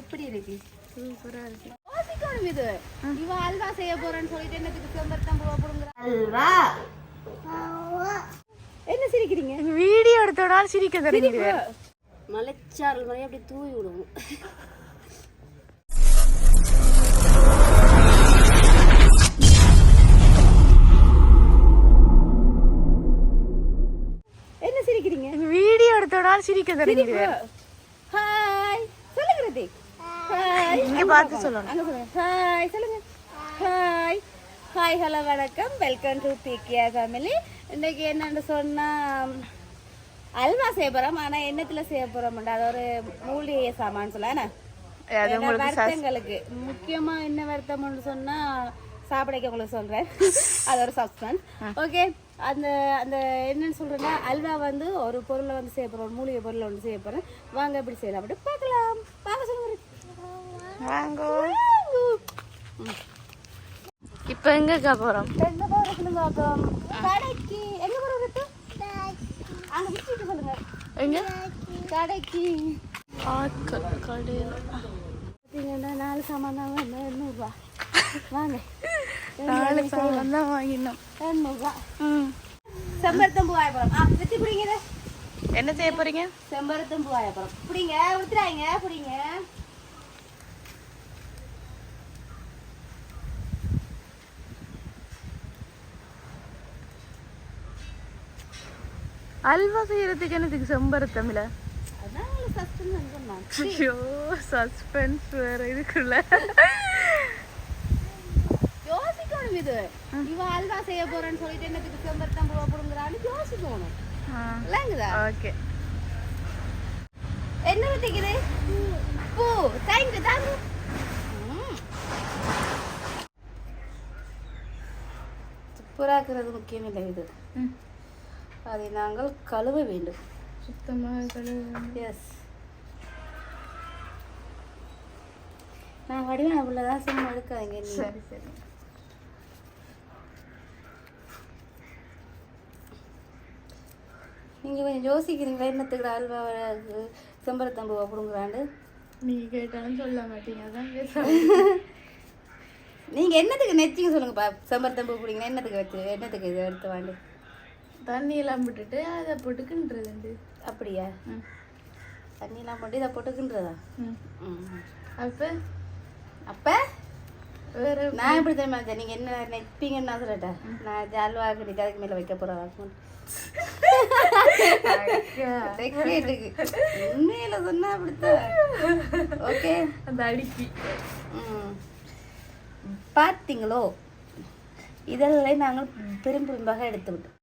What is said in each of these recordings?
எப்படி இருக்கு? சூப்பரா இருக்கு. யோசிக்கணும் இது. இவ அல்வா செய்ய போறேன்னு சொல்லிட்டு என்னத்துக்கு செம்பருத்தம் பூவா போடுங்கிற? அல்வா. என்ன சிரிக்கிறீங்க? வீடியோ எடுத்தோடாலும் சிரிக்க தெரியுது. மலைச்சாரல் மாதிரி அப்படி தூவி விடுவோம். என்ன சிரிக்கிறீங்க? வீடியோ எடுத்தோடாலும் சிரிக்க தெரியுது. ஹாய் சொல்லுங்க ரித்திக் ஹாய் இங்க பார்த்து சொல்லணும் ஹாய் சொல்லுங்க. ஹாய் ஹாய் ஹலோ வணக்கம். வெல்கம் டு பிகியா ஃபேமிலி இன்னைக்கு என்னன்னு சொன்னா அல்வா செய்ய போறோம். ஆனா என்னத்துல செய்ய போறோம்டா அது ஒரு மூலிகை சாமான் சொல்ல என்ன? வருத்தங்களுக்கு. என்ன வருத்தம்னு சொன்னா சாப்பிடைக்க உங்களுக்கு சொல்றேன். அது ஒரு சப்ஸ்டன்ஸ் ஓகே அந்த அந்த என்னன்னு சொல்றேன்னா அல்வா வந்து ஒரு பொருளை வந்து செய்ய போறோம். ஒரு மூலிகை பொருளை வந்து செய்ய போறேன். வாங்க எப்படி செய்யலாம் அப்படி பார்க்கலாம். வாங்க சொல்லுங்க. வாங்கோ. இப்போ எங்கக்கா போறோம்? எங்க போறதுன்னு பார்க்கலாம் கடைக்கு. எங்க போறது அங்க விட்டுட்டு சொல்லுங்க. எங்க? கடைக்கு. ஆட்கள் கடையில். பார்த்தீங்கன்னா நாலு சாமான் தான் வந்து எண்ணூறுபா வாங்க. நாலு சாமான் தான் வாங்கினோம். எண்ணூறுபா ம். செம்பருத்தம் பூ ஆயப்பழம் ஆ வச்சு பிடிங்க இதை. என்ன செய்ய போறீங்க? செம்பருத்தம் பூ ஆயப்பழம் பிடிங்க விட்டுறாங்க பிடிங்க. அல்வா செய்யறதுக்கு என்னதுக்கு சொன்னான் ஐயோ சஸ்பென்ஸ் வேற இதுக்குள்ள. யோசிக்கணும் இது. இவ அல்வா செய்ய போறேன்னு சொல்லிட்டு என்னத்துக்கு செம்பருத்தம் போடுங்கிறான்னு யோசிக்கணும். இல்லைங்குதா ஓகே. என்ன வித்திக்குது? பூ. தேங்க்யூ தேங்க்யூ புறாக்குறது முக்கியம் இல்லை இது அதை நாங்கள் கழுவ வேண்டும். சுத்தமாக கழுவு எஸ் நான் வடிவம் அவ்வளோதான் சும்மா எடுக்காதீங்க சரி சரி. நீங்கள் கொஞ்சம் யோசிக்கிறீங்களா? என்னத்துக்கு அல்வா செம்பருத்தம்பூ அப்படிங்கிறாண்டு நீ கேட்டாலும் சொல்ல மாட்டீங்க. அதான் நீங்கள் என்னத்துக்கு நெச்சிங்க சொல்லுங்கப்பா. செம்பருத்தம்பூ பிடிங்க என்னத்துக்கு வச்சு என்னத்துக்கு இது எடுத்து வாண்டு? தண்ணி எல்லாம் விட்டுட்டு அதை போட்டுக்கின்றது அப்படியா? ம். தண்ணியெல்லாம் போட்டு இதை போட்டுக்கின்றதா ம். ம். அப்போ? அப்போ? வேற நான் எப்படி தெரியுமா இருந்தேன் நீங்கள் என்ன நெப்பீங்கன்னு நான் சொல்லட்டேன் நான் ஜால்வா கிட்ட அதுக்கு மேலே வைக்க போகிறேன் உண்மையில சொன்னா அப்படித்தான். ஓகே? அந்த அடுக்கி. பார்த்தீங்களோ? இதெல்லாம் நாங்கள் பெரும் பெரும்பாக எடுத்து விட்டோம்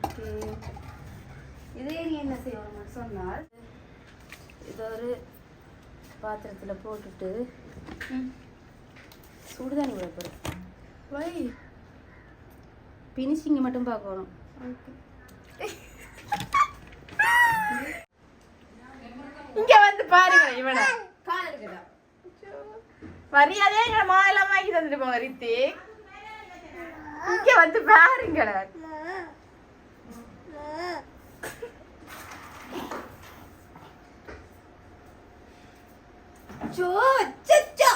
ஓகே இதே நீ என்ன செய்யணும் சொன்னால் இது ஒரு பாத்திரத்தில் போட்டுட்டு சுடுதண்ணி விட போகிறேன் வை. பினிஷிங்கை மட்டும் பார்க்கணும். ஓகே. இங்க வந்து பாருங்க இவனை. கால் இருக்குதா மரியாதையா எங்களை மா எல்லாம் வாங்கி தந்துட்டு போங்க ரித்தி இங்க வந்து பாருங்கள சோ சச்சோ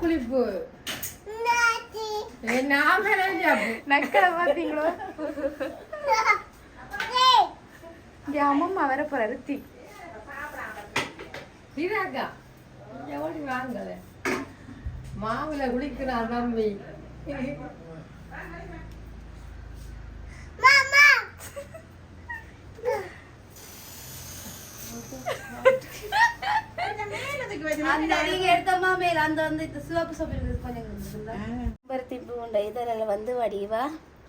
குளிப்பு பாத்தீங்களோ அம்மம்மா வர போற ரித்தி இதாக்கா எவடி வாங்கல மாவுல குளிக்கிறான் தம்பி அந்த நீங்க எடுத்தமா மேல அந்த வந்து இந்த சிவப்பு சோப்பு இருக்குது கொஞ்சம் பருத்தி பூண்டை இதெல்லாம் வந்து வடிவா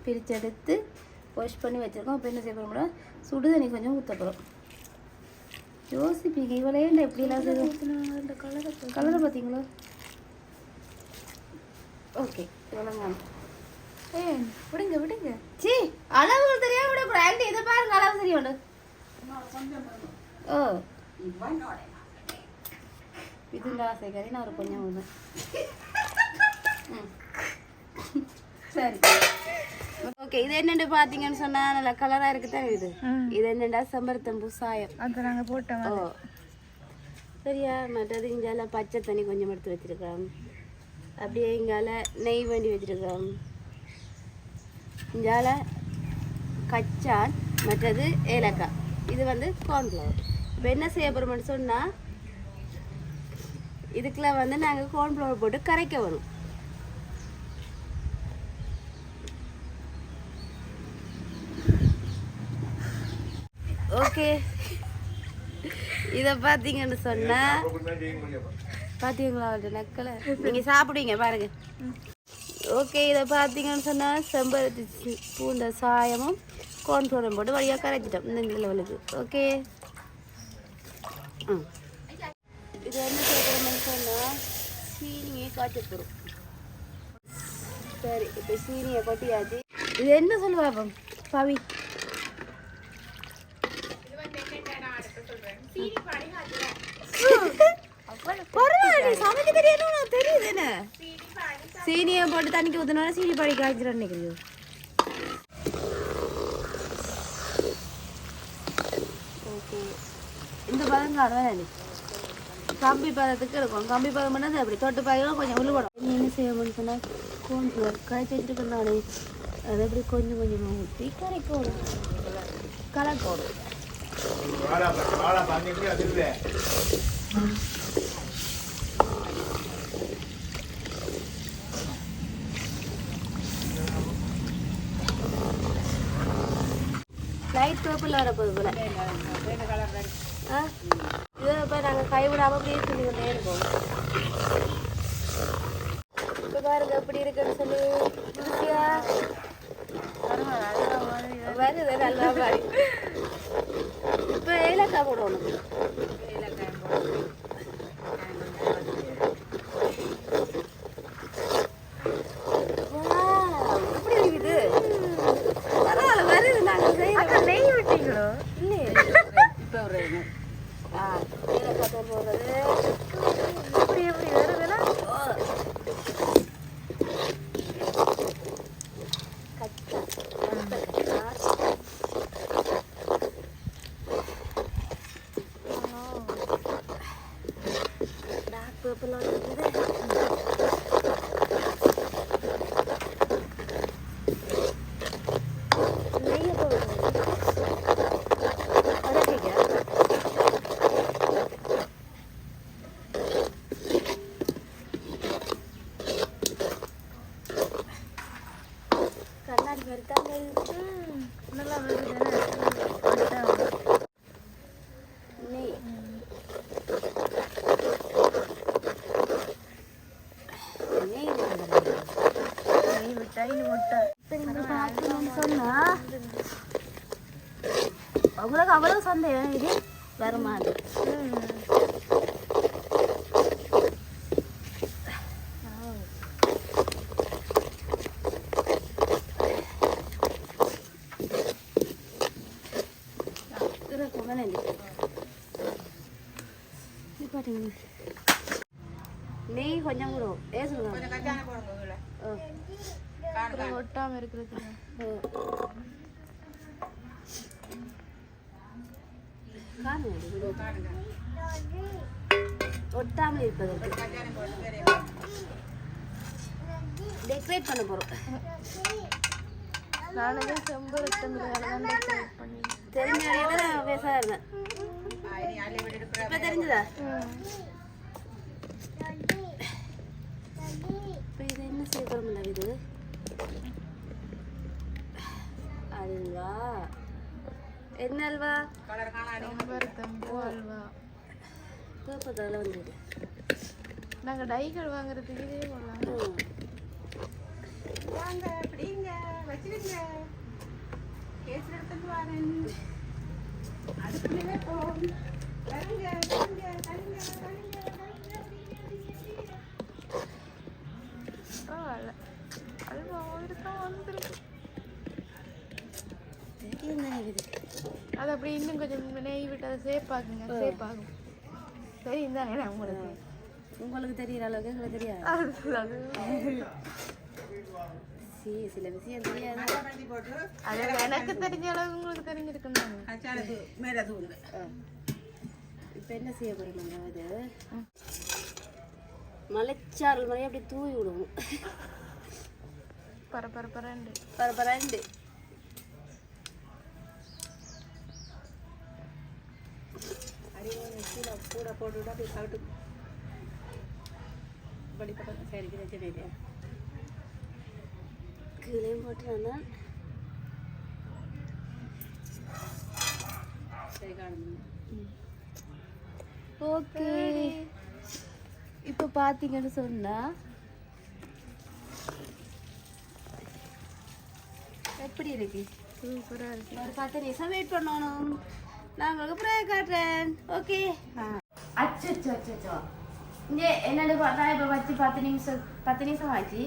பிரிச்செடுத்து வாஷ் பண்ணி வச்சிருக்கோம். இப்போ என்ன செய்ய போறோம்னா சுடு தண்ணி கொஞ்சம் ஊற்ற போகிறோம் யோசிப்பீங்க இவளே என்ன எப்படிலாம் செய்யும் கலரை பார்த்தீங்களா ஓகே இவ்வளோ ஏய் விடுங்க விடுங்க. சி அளவு தெரியாம விடக்கூடாது. ஆண்டி இதை பாருங்க அளவு தெரியும் ஆசை கறி நான் ஒரு கொஞ்சம் ஒன்று சரி. ஓகே இது என்னென்னு பார்த்தீங்கன்னு சொன்னா நல்ல கலராக இருக்கு தானே இது? இது என்னென்னா செம்பருத்தம்பூ சாயம்? அது நாங்க போட்டோம் ஓ. சரியா மற்றது இங்கால பச்சை தண்ணி கொஞ்சம் எடுத்து வச்சிருக்கோம். அப்படியே இங்கால நெய் வேண்டி வச்சிருக்கோம். இங்கால கச்சான் மற்றது ஏலக்காய். இது வந்து கார்ன்ஃப்ளவர் இப்போ என்ன செய்ய போகிறோம்னு சொன்னால் இதுக்குள்ள வந்து நாங்கள் கார்ன்ஃப்ளவர் போட்டு கரைக்க வரும். ஓகே இதை பார்த்தீங்கன்னு சொன்னா பார்த்தீங்களா அவர்கிட்ட நக்கலை? நீங்கள் சாப்பிடுவீங்க பாருங்க. ஓகே இதை பார்த்தீங்கன்னு சொன்னால் செம்பருத்தி பூந்த சாயமும் கார்ன்ஃப்ளவரும் போட்டு வழியாக கரைச்சிட்டோம். இந்த லெவலுக்கு ஓகே ம். இது என்ன செய்யணும்னு சொன்னால் சீனியை காய்ச்ச போகிறோம் சரி இப்போ சீனியை கொட்டியாச்சு. இது என்ன சொல்லுவா பவி. சமைக்க நான் தெரியுது என்ன? சீனியை போட்டு தண்ணிக்கு ஊற்றினோட சீனி பாடி காய்ச்சிடும் நினைக்கிறீங்க ஓகே இந்த பதம் காணும் கம்பி பதத்துக்கு இருக்கும் கம்பி பதம் பண்ணது அப்படி தொட்டு பாய்க்கலாம் கொஞ்சம் உள்ள நீ என்ன செய்யணும்னு சொன்னால் கோன் கரைச்சி வச்சுருக்கேன் நானே அதை அப்படி கொஞ்சம் கொஞ்சமாக ஊற்றி கரைக்கணும் கலக்கணும் லைட் பர்பிள் வரப்போகுது போல. இதை இப்போ நாங்கள் கைவிடாமல் அப்படியே சொல்லிக்கிட்டே இருப்போம் இப்போ பாருங்க எப்படி இருக்குன்னு சொல்லி ருசியா வருது நல்லா பாரு இப்போ ஏலக்காய் போடணும் Wow, எப்படி இருக்குது பரவாயில்ல வருது நாங்கள் செய்யறோம் நெய் விட்டீங்களோ இல்லையே இப்போ ஒரு ஆ ஏலக்காய் தூள் போடுறது இப்படி எப்படி வருதுன்னா ஓ. கச்சா கச்சா டார்க் பர்பிள் இருக்குது நெய்யை போடுறது அடக்கிங்க கண்ணாடி மாதிரி தாங்க இருக்கு நல்லா வருது நெய் நெய் விடுறது. நெய் விட்டா இது முட்டை இப்ப நீங்க பாத்தீங்கன்னு சொன்னா உங்களுக்கு அவ்வளவு சந்தேகம் இது வருமானு நெய் கொஞ்சம் கூட. ஏ சொல்லுங்க ஒட்டாம இருக்கிறது ஒட்டாமல் இருப்பதற்கு டெக்கரேட் பண்ண போறோம். நானே செம்பருத்தம் பண்ணி தெரிஞ்ச வழியில நான் பேச இருந்தேன். இப்ப தெரிஞ்சதா? இப்ப இது என்ன செய்ய போறோம்ல இது அல்வா என்ன அல்வா அல்வா வந்து வந்துருக்கு நாங்க டைகள் வாங்குறதுக்கு இதே போடலாம் வாங்க அப்படிங்க வச்சிருங்க கேஸ் எடுத்துட்டு வரேன் அதுக்குள்ளே போகும் வருங்க வருங்க வருங்க வருங்க அல்வா மாதிரி தான் வந்திருக்கு அது அப்படி இன்னும் கொஞ்சம் நெய் விட்டு அதை சேப்பாக்குங்க சேப்பாகும் சரி இந்தாங்க உங்களுக்கு? உங்களுக்கு தெரியுற அளவுக்கு எங்களுக்கு தெரியாது. அது அது சி சில விஷயம் தெரியாது. அது எனக்கு தெரிஞ்ச அளவு உங்களுக்கு தெரிஞ்சிருக்கும் தாங்க இப்போ என்ன செய்ய போகிறோம் அது மலைச்சாரல் மாதிரி அப்படியே தூவி விடுவோம். பர பர பரபரண்டு கீழே கூட போட்டு அப்படியே கவிட்டு படி பக்கம் சரி கீழே போட்டு வந்தால் சரி காணுங்க ஓகே. இப்போ பார்த்தீங்கன்னு சொன்னா எப்படி இருக்கு? சூப்பராக இருக்கு. ஒரு பத்து நிமிஷம் வெயிட் பண்ணணும். நான் உங்களுக்கு ப்ரே காட்டுறேன். ஓகே. அச்சோ அச்சோ இங்கே என்னென்னு பார்த்தா இப்போ வச்சு பத்து நிமிஷம் பத்து நிமிஷம் ஆச்சு.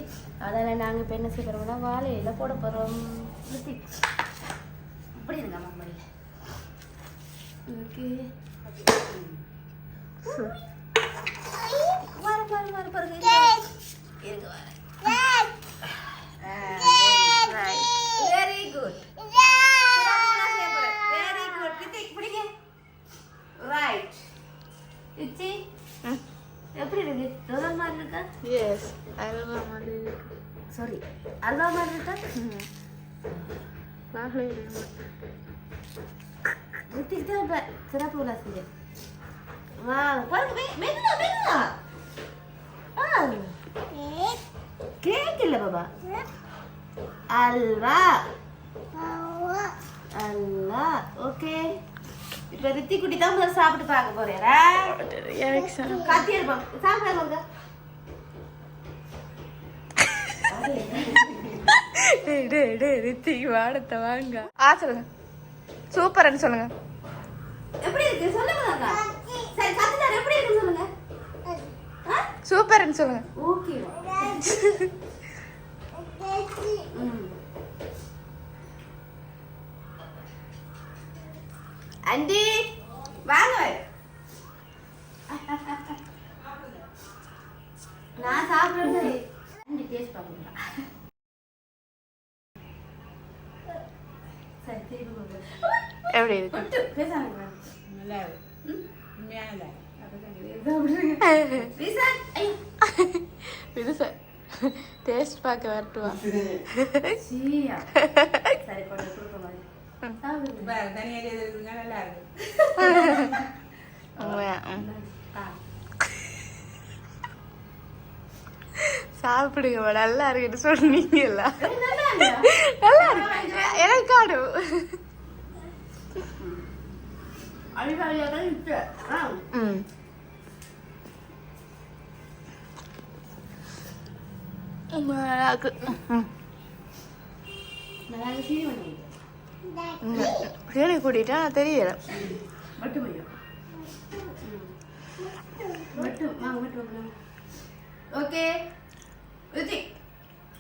அதனால் நாங்கள் இப்போ என்ன செய்ய போகிறோம்னா வாழையில போட போகிறோம் இப்படி இருங்க மம்மடி ஓகே. வர வர வர பாருங்க இருங்க. வர வெரி குட் வெரி குட் கித்திக் பிடிங்க ரைட் இச்சி எப்படி இருக்கு ரோலா மாதிரி இருக்கா எஸ் அல்வா மாதிரி இருக்கு சாரி அல்வா மாதிரி இருக்கா வாழை ரித்திக் தான் இப்போ சிறப்பு விளாசிங்க வா பாருங்க மெ- மெதுவா மெதுவா ஆ கேக் இல்ல பாபா அல்வா அல்வா ஓகே இப்போ ரித்தி குட்டி தான் முதல்ல சாப்பிட்டு பார்க்க போறேரா? கத்தி இருப்போம் சாப்பிடாங்க டேய் டேய் டேய் ரித்திக் வாடத்தை வாங்க. ஆ சொல்லுங்க. சூப்பர்னு சொல்லுங்க. எப்படி இருக்கு? சொல்லுங்க. சரி எப்படி இருக்குன்னு சொல்லுங்க? சூப்பர்னு சொல்லுங்க. ஓகே ஆண்டி வாங்க நான் சாப்பிடுறது ஆண்டி டேஸ்ட் பார்க்கணும் சரி திருப்பி கொடுங்க. எப்படி இருக்கு கொட்டு, பேசாதீங்க. ம்? ரீசன்? ஐயோ. இது சார் டேஸ்ட் பார்க்க வரட்டுவா சாப்பிடுங்க. நல்லா இருக்குன்னு சொன்னீங்கல்ல சரி, நல்லா இருக்கு எனக்கு காடு நல்லா இருக்கு. நல்லா இருக்கு, சரி கூட்டிட்டா தெரியல. ஓகே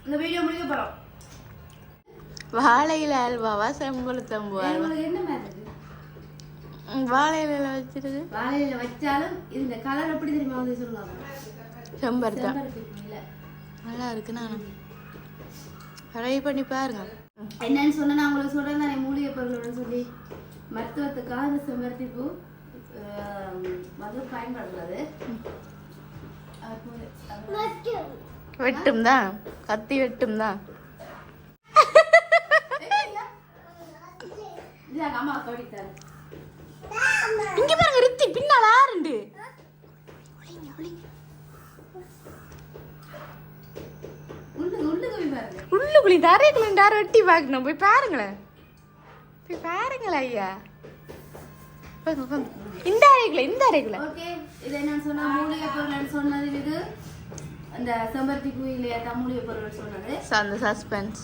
இந்த வீடியோ முடிக்க போறோம். வாழையில அல்வாவா செம்பழுத்தம்பு வாழையில வச்சிருக்கு வாழையில வச்சாலும் இந்த கலர் எப்படி தெரியுமா வந்து சொல்லுவாங்க செம்பருத்தம். நல்லா இருக்கு நானும். ட்ரை பண்ணி பாருங்க. என்னன்னு சொன்னா நான் உங்களுக்கு சொல்றேன் தானே மூலிகை பொருளோட சொல்லி. மருத்துவத்துக்காக இந்த செம்பருத்தி பூ வந்து பயன்படுறது வெட்டும் தான் கத்தி வெட்டும் தான் இங்க பாருங்க ரித்தி பின்னால ஆறுண்டு. உள்ள உள்ள போய் பாருங்க உள்ளுக்குள்ளி தரைக்குள்ள யாரும் வெட்டி பார்க்கணும். போய் பாருங்களேன். போய் பாருங்களேன் ஐயா. இந்த அறைக்குள்ள இந்த அறைக்குள்ள. ஓகே இது என்னன்னு சொன்னா மூலிகை பொருள்னு சொன்னது இது. அந்த செம்பருத்தி பூ இல்லையா தான் மூலிகை பொருள் சொன்னது. அந்த சஸ்பென்ஸ்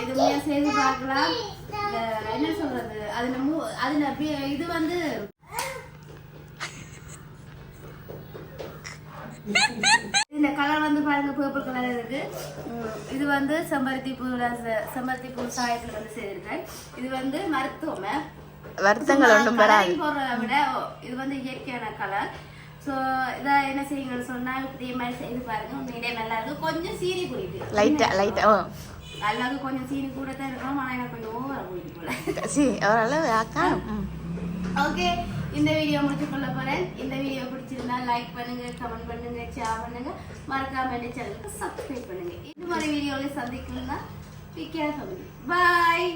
எதுவுமே செய்து பார்க்கலாம். என்ன சொல்றது? அதுல மூ அதுல இது வந்து கலர் வந்து பாருங்க பர்பிள் கலர் இருக்கு. இது வந்து செம்பருத்தி பூ செம்பருத்தி பூ சாயத்தில் வந்து செய்திருக்கேன். இது வந்து மருத்துவமே வருத்தங்கள் ஒன்றும் வராது. போடுறதை விட இது வந்து இயற்கையான கலர் ஸோ இதை என்ன செய்யுங்கன்னு சொன்னா இதே மாதிரி செய்து பாருங்க. உண்மையிலே நல்லா இருக்கு. கொஞ்சம் சீனி குடிக்கு லைட்டா லைட்டா அல்லாது கொஞ்சம் சீனி கூட தான் இருக்கும் ஆனால் எனக்கு கொஞ்சம் ஓவரா குடிக்கு போல. சி ஓரளவு அக்கா ஓகே இந்த வீடியோ முடிச்சு கொள்ள போறேன். இந்த வீடியோ பிடிச்சிருந்தா லைக் பண்ணுங்க கமெண்ட் பண்ணுங்க ஷேர் பண்ணுங்க. மறக்காம இந்த சேனலுக்கு சப்ஸ்கிரைப் பண்ணுங்க. இது மாதிரி வீடியோவில் சந்திக்கணும்னா பி கேர் பாய்